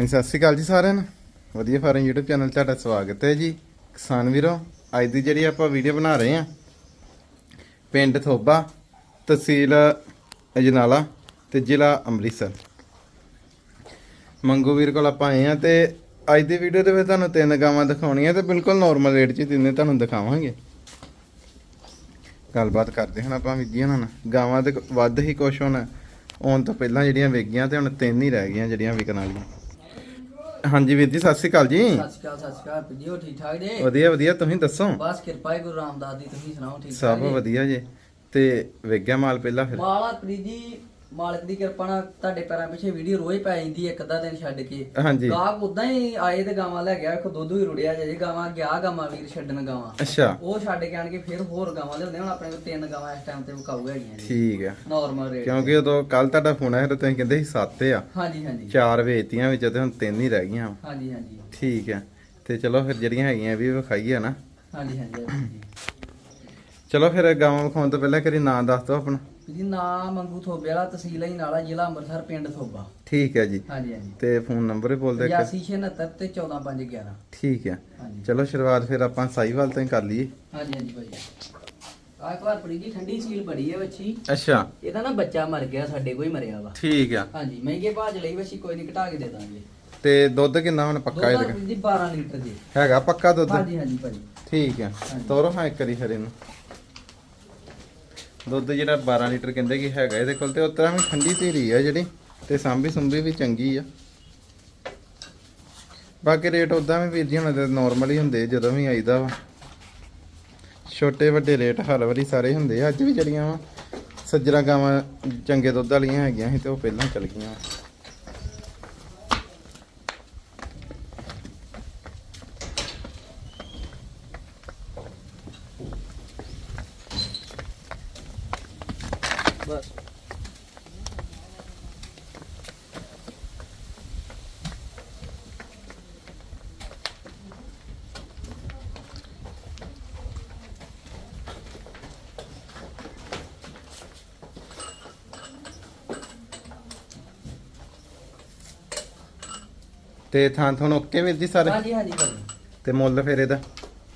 ਹਾਂਜੀ, ਸਤਿ ਸ਼੍ਰੀ ਅਕਾਲ ਜੀ ਸਾਰਿਆਂ ਨੂੰ। ਵਧੀਆ ਫਾਰਮ YouTube ਚੈਨਲ 'ਤੇ ਤੁਹਾਡਾ ਸਵਾਗਤ ਹੈ ਜੀ। ਕਿਸਾਨ ਵੀਰੋ, ਅੱਜ ਦੀ ਜਿਹੜੀ ਆਪਾਂ ਵੀਡੀਓ ਬਣਾ ਰਹੇ ਹਾਂ, ਪਿੰਡ ਥੋਬਾ, ਤਹਿਸੀਲ ਅਜਨਾਲਾ ਤੇ ਜ਼ਿਲ੍ਹਾ ਅੰਮ੍ਰਿਤਸਰ। ਮੰਗੂ ਵੀਰ ਕੋਲ ਆਪਾਂ ਆਏ ਆ ਤੇ ਅੱਜ ਦੀ ਵੀਡੀਓ ਦੇ ਵਿੱਚ ਤੁਹਾਨੂੰ ਤਿੰਨ ਗਾਵਾਂ ਦਿਖਾਉਣੀਆਂ ਤੇ ਬਿਲਕੁਲ ਨਾਰਮਲ ਰੇਟ 'ਚ ਹੀ ਤਿੰਨੇ ਤੁਹਾਨੂੰ ਦਿਖਾਵਾਂਗੇ। ਗੱਲਬਾਤ ਕਰਦੇ ਹਾਂ ਆਪਾਂ ਵੀਡੀਓ ਨਾਲ। ਗਾਵਾਂ ਤੇ ਵੱਧ ਹੀ ਕੁਛ ਹੋਣਾ ਆਉਣ ਤੋਂ ਪਹਿਲਾਂ ਜਿਹੜੀਆਂ ਵੇਗੀਆਂ ਤੇ ਹੁਣ ਤਿੰਨ ਹੀ ਰਹਿ ਗਈਆਂ ਜਿਹੜੀਆਂ ਵਿਕਣ ਵਾਲੀਆਂ। ਹਾਂਜੀ ਵੀਰ ਜੀ ਸਤਿ ਸ਼੍ਰੀ ਅਕਾਲ ਜੀ। ਸਤਿ ਸ਼੍ਰੀ ਅਕਾਲ ਸਤਿ ਸ਼੍ਰੀ ਅਕਾਲ ਜੀ ਹੋ ਠੀਕ ਠਾਕ ਜੀ? ਵਧੀਆ ਵਧੀਆ ਤੁਸੀਂ ਦੱਸੋ? ਬਸ ਕਿਰਪਾ ਹੈ ਗੁਰੂ ਰਾਮਦਾਸ ਦੀ ਤੁਸੀਂ ਸੁਣਾਓ ਠੀਕ ਠਾਕ ਸਭ ਜੀ? ਵਧੀਆ ਜੀ। ਤੇ ਵੇਗਿਆ ਮਾਲ ਪਹਿਲਾਂ ਫਿਰ? ਮਾਲਾ ਪ੍ਰੀਤ ਜੀ ਮਾਲਕ ਦੀ ਕਿਰਪਾ ਨਾਲ ਤੁਹਾਡੇ ਪੈਰਾਂ ਪਿੱਛੇ ਵੀਡੀਓ ਰੋਜ਼ ਪੈ ਜਾਂਦੀ ਹੈ ਇੱਕ ਅੱਧਾ ਦਿਨ ਛੱਡ ਕੇ। ਹਾਂਜੀ। ਗਾਹਕ ਉਦਾਂ ਹੀ ਆਏ ਤੇ ਗਾਵਾਂ ਲੈ ਗਿਆ ਵੇਖੋ ਦੁੱਧ ਵੀ ਰੁੜਿਆ ਜੇ ਗਾਵਾਂ ਗਿਆ ਗਾਵਾਂ ਵੀਰ ਛੱਡਣ ਗਾਵਾਂ। ਅੱਛਾ। ਉਹ ਛੱਡ ਕੇ ਆਣ ਕੇ ਫਿਰ ਹੋਰ ਗਾਵਾਂ ਲਿਆਉਂਦੇ ਹੁਣ ਆਪਣੇ ਕੋਲ ਤਿੰਨ ਗਾਵਾਂ ਇਸ ਟਾਈਮ ਤੇ ਵਿਕਾਊ ਹੈਗੀਆਂ ਜੀ। ਠੀਕ ਆ ਨਾਰਮਲ ਰੇਟ ਕਿਉਂਕਿ ਉਦੋਂ ਕੱਲ ਤੁਹਾਡਾ ਫੋਨ ਆਇਆ ਤਾਂ ਤੁਸੀਂ ਕਹਿੰਦੇ ਸੀ ਸੱਤ ਆ। ਹਾਂਜੀ ਹਾਂਜੀ। ਚਾਰ ਵੇਚਤੀਆਂ ਵਿੱਚ ਤੇ ਹੁਣ ਤਿੰਨ ਹੀ ਰਹਿ ਗਈਆਂ। ਹਾਂਜੀ ਹਾਂਜੀ। ਠੀਕ ਆ ਤੇ ਚਲੋ ਫਿਰ ਜਿਹੜੀਆਂ ਹੈਗੀਆਂ ਵੀ ਵਿਖਾਈਏ ਨਾ ਹਾਂਜੀ ਹਾਂਜੀ ਚਲੋ ਫਿਰ ਗਾਵਾਂ ਵਿਖਾਉਣ ਤੋਂ ਪਹਿਲਾਂ ਕਰੀ ਨਾਂ ਦੱਸ ਦਿਓ ਆਪਣਾ। ਜੀ ਨਾਮ ਮੰਗੂ ਥੋਬੇ ਵਾਲਾ ਤਹਿਸੀਲ ਹੀ ਨਾਲਾ ਜ਼ਿਲ੍ਹਾ ਅੰਮ੍ਰਿਤਸਰ ਪਿੰਡ ਥੋਬਾ। ਠੀਕ ਹੈ ਜੀ। ਹਾਂਜੀ ਹਾਂਜੀ। ਤੇ ਫੋਨ ਨੰਬਰ ਵੀ ਬੋਲ ਦਿਓ ਇੱਕ 8669 ਤੇ 14511 ਠੀਕ ਆ ਹਾਂਜੀ। ਚਲੋ ਸ਼ੁਰੂਆਤ ਫਿਰ ਆਪਾਂ ਸਾਈਵਾਲ ਤੋਂ ਹੀ ਕਰ ਲਈਏ। ਹਾਂਜੀ ਹਾਂਜੀ ਭਾਈ। ਆਹ ਇੱਕ ਵਾਰ ਜੀ ਠੰਡੀ ਸੀਲ ਬੜੀ ਹੈ ਬੱਚੀ ਅੱਛਾ। ਇਹਦਾ ਨਾ ਬੱਚਾ ਮਰ ਗਿਆ ਸਾਡੇ ਕੋਈ ਮਰਿਆ ਵਾ। ਠੀਕ ਆ। ਹਾਂਜੀ ਮਹਿੰਗੇ ਭਾਜ ਲਈ ਬੱਚੀ ਕੋਈ ਨਹੀਂ ਘਟਾ ਕੇ ਦੇ ਦਾਂਗੇ। ਤੇ ਦੁੱਧ ਕਿੰਨਾ ਹੁਣ ਪੱਕਾ ਦੁੱਧ ਇਹਦਾ ਦੀ 12 ਲੀਟਰ ਜੀ ਹੈਗਾ ਪੱਕਾ ਦੁੱਧ? ਹਾਂਜੀ ਹਾਂਜੀ ਭਾਈ। ਠੀਕ ਆ। ਤੋਰੋ ਹਾਂ ਇੱਕ ਵਾਰੀ ਫਿਰ ਇਹਨੂੰ। ਦੁੱਧ ਜਿਹੜਾ 12 ਲੀਟਰ ਕਹਿੰਦੇ ਕਿ ਹੈਗਾ ਇਹਦੇ ਕੋਲ ਤੇ ਉਤਰਾ ਵੀ ਠੰਡੀ ਧੀਰੀ ਆ ਜਿਹੜੀ ਤੇ ਸਾਂਭੀ ਸੁੰਭੀ ਵੀ ਚੰਗੀ ਆ। ਬਾਕੀ ਰੇਟ ਉਦਾਂ ਵੀ ਵੀਰ ਜੀ ਹੁਣ ਤੇ ਨਾਰਮਲ ਹੀ ਹੁੰਦੇ ਜਦੋਂ ਵੀ ਆਈਦਾ ਵਾ। ਛੋਟੇ ਵੱਡੇ ਰੇਟ ਹਰ ਵਾਰੀ ਸਾਰੇ ਹੁੰਦੇ ਆ, ਅੱਜ ਵੀ ਜਿਹੜੀਆਂ ਵਾ, ਸੱਜਰਾ ਗਾਵਾਂ ਚੰਗੇ ਦੁੱਧ ਵਾਲੀਆਂ ਹੈਗੀਆਂ ਸੀ ਤੇ ਉਹ ਪਹਿਲਾਂ ਚਲ ਗਈਆਂ। ਬਸ। ਤੇ ਥਾਂ ਥੋਂ ਓਕੇ ਵੀਰ ਜੀ ਸਾਰੇ? ਹਾਂਜੀ ਹਾਂਜੀ ਭਾਈ ਤੇ ਮੁੱਲ ਫਿਰ ਇਹਦਾ?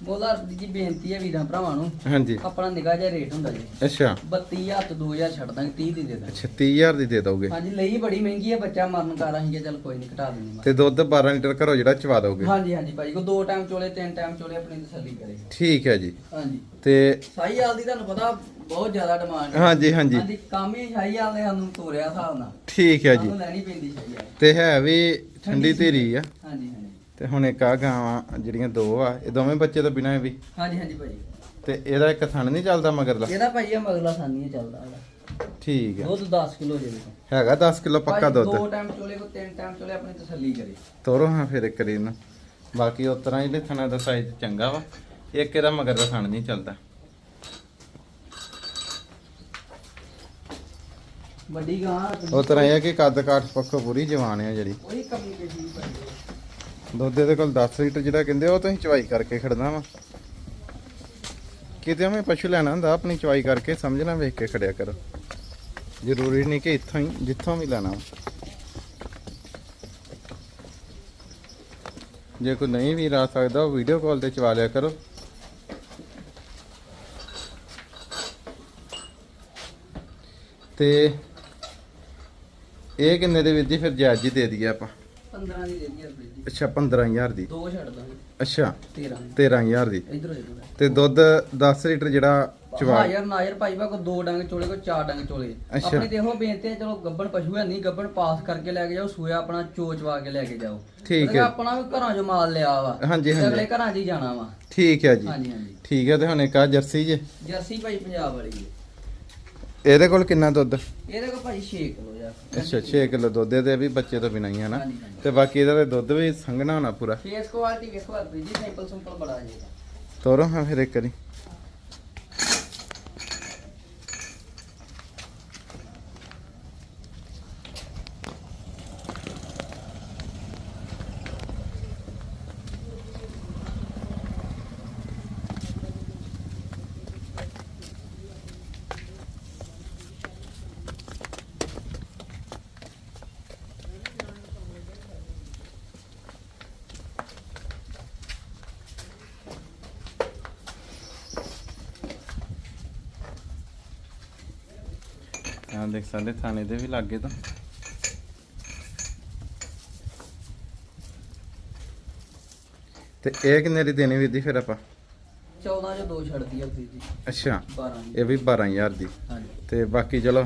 ਬੋਲਾ ਜੀ ਬੇਨਤੀ ਹੈ ਵੀਰਾਂ ਭਰਾਵਾਂ ਨੂੰ। ਹਾਂਜੀ। ਆਪਣਾ ਨਿਗਾਹ ਜਿਹਾ ਰੇਟ ਹੁੰਦਾ ਜੀ। ਅੱਛਾ। 32000 ਤੋਂ 2000 ਛੱਡ ਦਾਂਗੇ 30 ਦੀ ਦੇ ਦਾਂਗੇ। 36000 ਦੀ ਦੇ ਦੋਗੇ ਹਾਂਜੀ ਲਈ ਬੜੀ ਮਹਿੰਗੀ ਹੈ ਬੱਚਾ ਮਰਨ ਕਰ ਅਸੀਂ ਚਲ ਕੋਈ ਨਹੀਂ ਘਟਾ ਦਿੰਦੇ ਤੇ ਦੁੱਧ 12 ਲੀਟਰ ਘਰੋਂ ਜਿਹੜਾ ਚਵਾ ਦੋਗੇ ਹਾਂਜੀ ਹਾਂਜੀ ਭਾਈ ਕੋ ਦੋ ਟਾਈਮ ਚੋਲੇ ਤਿੰਨ ਟਾਈਮ ਚੋਲੇ ਆਪਣੀ ਤਸੱਲੀ ਕਰੇ। ਠੀਕ ਹੈ ਜੀ। ਹਾਂਜੀ। ਤੇ ਸ਼ਾਹੀ ਆਲ ਦੀ ਤੁਹਾਨੂੰ ਪਤਾ ਬਹੁਤ ਜ਼ਿਆਦਾ ਡਿਮਾਂਡ ਹਾਂਜੀ ਹਾਂਜੀ। ਹਾਂਜੀ ਕੰਮ ਹੀ ਸ਼ਾਹੀ ਆਲ ਨੇ ਸਾਨੂੰ ਤੋਰਿਆ ਹਿਸਾਬ ਨਾਲ। ਠੀਕ ਹੈ ਜੀ। ਸਾਨੂੰ ਲੈਣੀ ਪੈਂਦੀ ਸ਼ਾਹੀ ਆਲ ਤੇ ਹੈ ਵੀ ਠੰਡੀ ਧੀਰੀ ਆ। ਹਾਂਜੀ ਹਾਂਜੀ। ਤੇ ਹੁਣ ਇੱਕ ਆ ਗਾਵਾਂ ਜਿਹੜੀਆਂ ਦੋ ਆ ਇਹ ਦੋਵੇਂ ਬੱਚੇ ਤੋਂ ਬਿਨਾਂ ਵੀ? ਹਾਂਜੀ ਹਾਂਜੀ ਭਾਈ ਤੇ ਇਹਦਾ ਇੱਕ ਥਣ ਨਹੀਂ ਚੱਲਦਾ ਮਗਰਲਾ? ਇਹਦਾ ਭਾਈ ਇਹ ਮਗਲਾ ਸਾਨੀ ਚੱਲਦਾ ਇਹਦਾ। ਠੀਕ ਆ। ਦੁੱਧ 10 ਕਿਲੋ ਜੇ ਹੈਗਾ 10 ਕਿਲੋ ਪੱਕਾ ਦੁੱਧ। ਦੋ ਟਾਈਮ ਚੋਲੇ ਕੋ ਤਿੰਨ ਟਾਈਮ ਚੋਲੇ ਆਪਣੀ ਤਸੱਲੀ ਕਰੇ। ਤੋਰੋ ਹਾਂ ਫਿਰ ਇੱਕ ਰੀ ਨਾ ਬਾਕੀ ਉਸ ਤਰ੍ਹਾਂ ਇਹਦੇ ਥਣਾ ਦਾ ਸਾਈਜ਼ ਚੰਗਾ ਵਾ। ਇੱਕ ਇਹਦਾ ਮਗਰ ਦਾ ਥਣ ਨਹੀਂ ਚੱਲਦਾ। ਵੱਡੀ ਗਾਂ ਉਹ ਤਰ੍ਹਾਂ ਇਹ ਕਿ ਕੱਦ ਕਾਠ ਪੱਖੋਂ ਪੂਰੀ ਜਵਾਨ ਆ ਜਿਹੜੀ। ਉਹੀ ਕਮੀ ਪੇਸ਼ੀ ਭਾਈ ਦੁੱਧ ਦੇ ਕੋਲ 10 ਲੀਟਰ ਜਿਹੜਾ ਕਹਿੰਦੇ ਉਹ ਤੁਸੀਂ ਚਵਾਈ ਕਰਕੇ ਖੜਨਾ ਵਾ। ਕਿਤੇ ਮੈਂ ਪਸ਼ੂ ਲੈਣਾ ਹੁੰਦਾ, ਆਪਣੀ ਚਵਾਈ ਕਰਕੇ ਸਮਝਣਾ ਵੇਖ ਕੇ ਖੜਿਆ ਕਰੋ। ਜ਼ਰੂਰੀ ਨਹੀਂ ਕਿ ਇੱਥੋਂ ਹੀ, ਜਿੱਥੋਂ ਵੀ ਲੈਣਾ ਵਾ। ਜੇ ਕੋਈ ਨਹੀਂ ਵੀ ਰਾ ਸਕਦਾ, ਉਹ ਵੀਡੀਓ ਕਾਲ ਤੇ ਚਵਾ ਲਿਆ ਕਰੋ। ਤੇ ਇਹ ਕਿੰਨੇ ਦੇ ਵਿੱਚ ਜੀ? ਫਿਰ ਜਾਇਜ਼ ਹੀ ਦੇ ਦਈਏ ਆਪਾਂ। 15 ਦੀ ਦੇ ਦੀ ਰੁਪਏ ਜੀ। ਅੱਛਾ 15000 ਦੀ। ਦੋ ਛੱਡ ਦਾਂਗੇ। ਅੱਛਾ 13 13000 ਦੀ। ਇਧਰ ਇਧਰ ਤੇ ਦੁੱਧ 10 ਲੀਟਰ ਜਿਹੜਾ ਚਵਾ ਹਾਜ਼ਰ ਨਾਜ਼ਰ ਭਾਈ ਬਾ ਕੋ ਦੋ ਡੰਗ ਚੋਲੇ ਕੋ ਚਾਰ ਡੰਗ ਚੋਲੇ। ਆਪਣੀ ਤੇ ਇਹੋ ਬੇਨਤੀ ਹੈ ਚਲੋ ਗੱਬਣ ਪਸ਼ੂ ਹੈ ਨਹੀਂ ਗੱਬਣ ਪਾਸ ਕਰਕੇ ਲੈ ਕੇ ਜਾਓ ਸੂਆ ਆਪਣਾ ਚੋਚਵਾ ਕੇ ਲੈ ਕੇ ਜਾਓ। ਠੀਕ ਹੈ। ਆਪਣਾ ਵੀ ਘਰਾਂ 'ਚੋਂ ਮਾਲ ਲਿਆ ਵਾ ਹਾਂਜੀ। ਅਗਲੇ ਘਰਾਂ 'ਚ ਹੀ ਜਾਣਾ ਵਾ। ਠੀਕ ਹੈ ਜੀ। ਹਾਂਜੀ ਹਾਂਜੀ। ਠੀਕ ਹੈ ਤੇ ਹੁਣ ਇੱਕ ਆ ਜਰਸੀ ਜੇ। ਜਰਸੀ ਭਾਈ ਪੰਜਾਬ ਵਾਲੀ ਹੈ ਇਹਦੇ ਕੋਲ ਕਿੰਨਾ ਦੁੱਧ? ਇਹਦੇ ਕੋ ਭਾਈ 6 ਕਿਲੋ ਯਾਰ। ਅੱਛਾ 6 ਕਿਲੋ ਦੁੱਧ ਦੇ ਵੀ ਬੱਚੇ ਤੋਂ ਬਿਨਾਂ ਹੀ ਹੈ ਨਾ। ਤੇ ਬਾਕੀ ਇਹਦਾ ਤੇ ਦੁੱਧ ਵੀ ਸੰਘਣਾ ਹੋਣਾ ਪੂਰਾ। ਫੇਸ ਕੁਆਲਿਟੀ ਵੇਖੋ ਆ ਜੀ ਸਿੰਪਲ ਸਿੰਪਲ ਬੜਾ ਜੀ ਤੋਰੋ ਹਾਂ ਫਿਰ ਇੱਕ ਵਾਰੀ। ਦੇਖ ਸਕਦੇ ਥਾਣੇ ਦੇ ਵੀ ਲਾਗੇ ਤਾਂ। ਤੇ ਇਹ ਕਿੰਨੇ ਦੀ ਦੇਣੀ ਵੀਰ ਦੀ ਫਿਰ ਆਪਾਂ? 14 ਚ ਦੋ ਛੱਡਦੀ ਆ ਵੀਰ ਜੀ। ਅੱਛਾ 12 ਦੀ। ਇਹ ਵੀ 12000 ਦੀ। ਹਾਂਜੀ। ਤੇ ਬਾਕੀ ਚਲੋ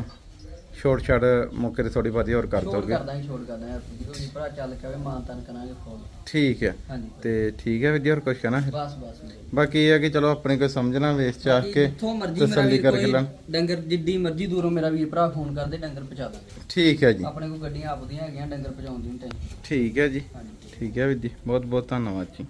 ਛੋਟ ਛਾੜ ਮੌਕੇ ਤੇ ਥੋੜੀ ਬਹੁਤੀ ਹੋਰ ਕਰ ਦੋਗੇ। ਕਰਦਾ ਹੀ ਛੋਟ ਕਰਦਾ ਜਦੋਂ ਵੀ ਭਰਾ ਚੱਲ ਕੇ ਆਵੇ ਮਾਨ ਤਾਨ ਕਰਾਂਗੇ ਫੋਨ ਠੀਕ ਹੈ। ਹਾਂਜੀ। ਤੇ ਠੀਕ ਹੈ ਵੀਰ ਜੀ ਹੋਰ ਕਹਿਣਾ ਫਿਰ ਬਸ ਬਸ ਵੀਰੇ। ਬਾਕੀ ਇਹ ਹੈ ਕਿ ਚਲੋ ਆਪਣੇ ਕੋਈ ਸਮਝਣਾ ਵੇਚ ਚਾਹ ਕੇ ਜਿੱਥੋਂ ਮਰਜ਼ੀ ਮੇਰਾ ਤਸੱਲੀ ਵੀਰ ਕਰਕੇ ਕੋਈ ਲੈਣ ਡੰਗਰ ਜਿੱਡੀ ਮਰਜ਼ੀ ਦੂਰੋਂ ਮੇਰਾ ਵੀਰ ਭਰਾ ਫੋਨ ਕਰਦੇ ਡੰਗਰ ਪਹੁੰਚਾ ਦਾਂਗੇ ਠੀਕ ਹੈ ਜੀ। ਆਪਣੇ ਕੋਲ ਗੱਡੀਆਂ ਆਪਦੀਆਂ ਹੈਗੀਆਂ ਡੰਗਰ ਪਹੁੰਚਾਉਣ ਦੀ ਟੈਨਸ਼ਨ। ਠੀਕ ਹੈ ਜੀ। ਹਾਂਜੀ। ਠੀਕ ਹੈ ਵੀਰ ਜੀ ਬਹੁਤ ਬਹੁਤ ਧੰਨਵਾਦ ਜੀ।